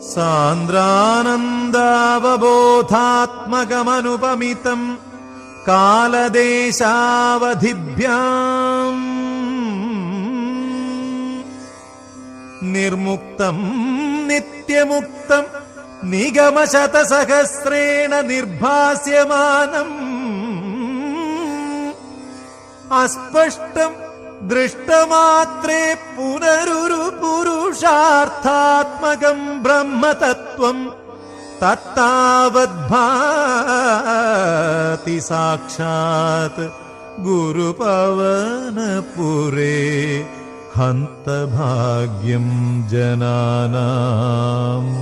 സാന്ദ്രാനന്ദാവബോധാത്മകമനുപമിതം കാലദേശാവധിഭ്യം. നിർമുക്തം നിത്യമുക്തം നിഗമശതസഹസ്രേണ നിർഭാസ്യമാനം. അസ്പഷ്ടം ദൃഷ്ടമാത്രേ പുനരുരു पुरुषार्थात्मकम् ब्रह्मतत्त्वम् तत्तावद्भाति साक्षात् गुरुपवनपुरे हन्तभाग्यम् जनानाम्।